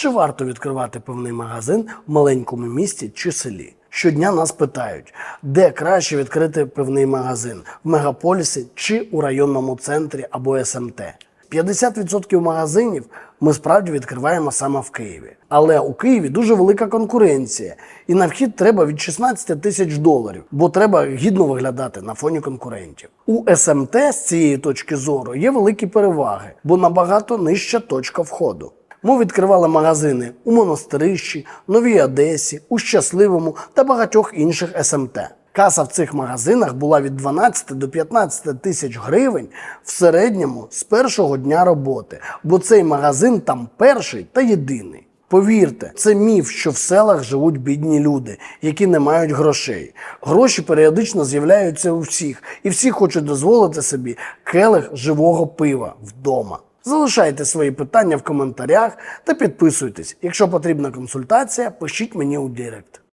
Чи варто відкривати пивний магазин в маленькому місті чи селі? Щодня нас питають, де краще відкрити пивний магазин в мегаполісі чи у районному центрі або СМТ. 50% магазинів ми справді відкриваємо саме в Києві. Але у Києві дуже велика конкуренція, і на вхід треба від 16 тисяч доларів, бо треба гідно виглядати на фоні конкурентів. У СМТ з цієї точки зору є великі переваги, бо набагато нижча точка входу. Ми відкривали магазини у Монастирищі, Новій Одесі, у Щасливому та багатьох інших СМТ. Каса в цих магазинах була від 12 до 15 тисяч гривень в середньому з першого дня роботи, бо цей магазин там перший та єдиний. Повірте, це міф, що в селах живуть бідні люди, які не мають грошей. Гроші періодично з'являються у всіх, і всі хочуть дозволити собі келих живого пива вдома. Залишайте свої питання в коментарях та підписуйтесь. Якщо потрібна консультація, пишіть мені у Директ.